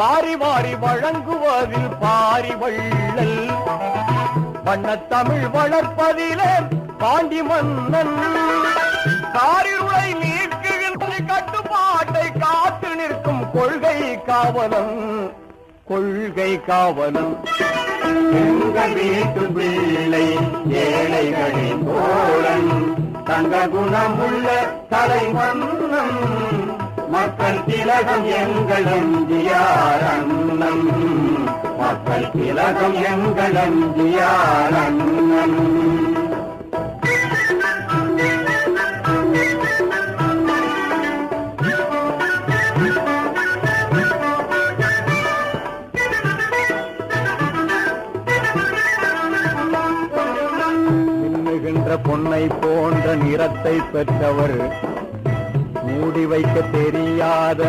வாரி வாரி வழங்குவதில் பாரி வள்ளல் வண்ணத்தமிழ் வளர்ப்பதிலே பாண்டி மன்னன் காரிருளை நீக்குகின்ற கட்டுப்பாட்டை காத்து நிற்கும் கொள்கை காவலன். கொள்கை காவலன். எங்கள் வீட்டு பிள்ளை ஏழைகளின் தோழன். தங்க குணம் குணமுள்ள தலைமன்னன். மக்கள் திலகம் எங்கள் இந்தியா அண்ணன் மக்கள் திலகம் எங்களம் எம்ஜிஆர் பொன்னை போன்ற நிறத்தை பெற்றவர் மூடி வைக்க தெரியாத